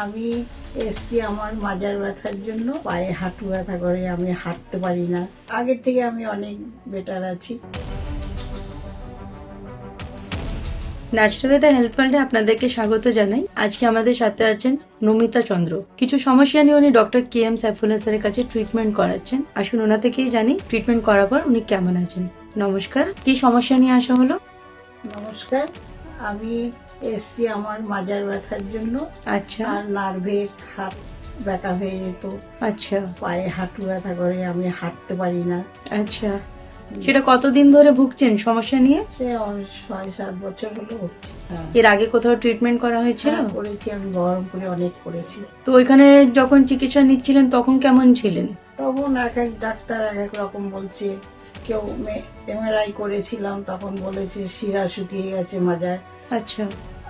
আমি এসছি আমার মাজার ব্যথার জন্য পায়ে হাঁটু ব্যথা করে আমি হাঁটতে পারি না। আগের থেকে আমি অনেক বেটার আছি। ন্যাচুরালওয়েদা হেলথ ওয়ার্ল্ডে আপনাদেরকে স্বাগত জানাই। আজকে আমাদের সাথে আছেন নমিতা চন্দ্র। কিছু সমস্যা নিয়ে উনি ডক্টর কে এম সাইফুল্লাহ স্যারের কাছে ট্রিটমেন্ট করাচ্ছেন। আসুন ওনা থেকেই জানি ট্রিটমেন্ট করার পর উনি কেমন আছেন। নমস্কার। কি সমস্যা নিয়ে আসা হলো? নমস্কার। আমি এসছি আমার মাজার ব্যথার জন্য। আচ্ছা। আর নার্ভের হাত ব্যথা হয়ে যেত। আচ্ছা। পায়ে হাঁটু ব্যথা করে আমি হাঁটতে পারি না। আচ্ছা। সেটা কতদিন ধরে ভুগছেন? সমস্যা নিয়ে? সে আমার ছয় সাত বছর হলো হচ্ছে হ্যাঁ। এর আগে কোথাও ট্রিটমেন্ট করা হয়েছিল? হ্যাঁ, করেছি আমি বহরমপুরে অনেক করেছি। তো ওইখানে যখন চিকিৎসা নিচ্ছিলেন তখন কেমন ছিলেন? তখন এক এক ডাক্তার এক এক রকম বলছে কেউ এমআরআই করেছিলাম তখন বলেছে শিরা শুকিয়ে গেছে মাজার। আচ্ছা।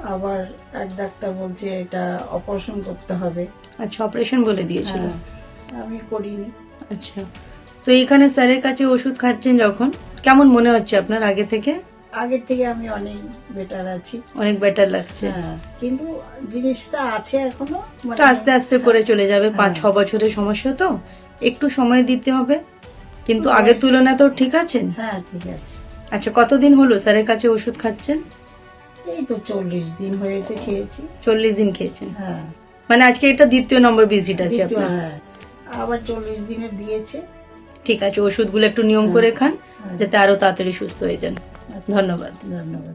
আবার এক ডাক্তার বলছে এটা অপারেশন করতে হবে। আচ্ছা অপারেশন বলে দিয়েছিল। হ্যাঁ আমি করিনি। আচ্ছা। তো এখানে স্যারের কাছে ওষুধ খাচ্ছেন যখন? কেমন মনে হচ্ছে আপনার আগে থেকে? আগের থেকে আমি অনেক বেটার আছি। অনেক বেটার লাগছে। হ্যাঁ কিন্তু জিনিসটা আছে এখনও মানে আস্তে আস্তে করে চলে যাবে পাঁচ ছ হ্যাঁ। বছরের সমস্যা তো। একটু সময় দিতে হবে। কিন্তু আগের তুলনায় তো ঠিক আছেন? হ্যাঁ ঠিক আছে। আচ্ছা কতদিন হলো স্যারের কাছে ওষুধ খাচ্ছেন? এই তো চল্লিশ দিন হয়েছে খেয়েছি। চল্লিশ দিন খেয়েছেন? হ্যাঁ। মানে আজকে এটা দ্বিতীয় নম্বর ভিজিট আছে আপনার। হ্যাঁ। আবার চল্লিশ দিনে দিয়েছে। ঠিক আছে ওষুধগুলো একটু নিয়ম করে খান হ্যাঁ। যাতে আরও তাড়াতাড়ি সুস্থ হয়ে যান। আচ্ছা, ধন্যবাদ। ধন্যবাদ।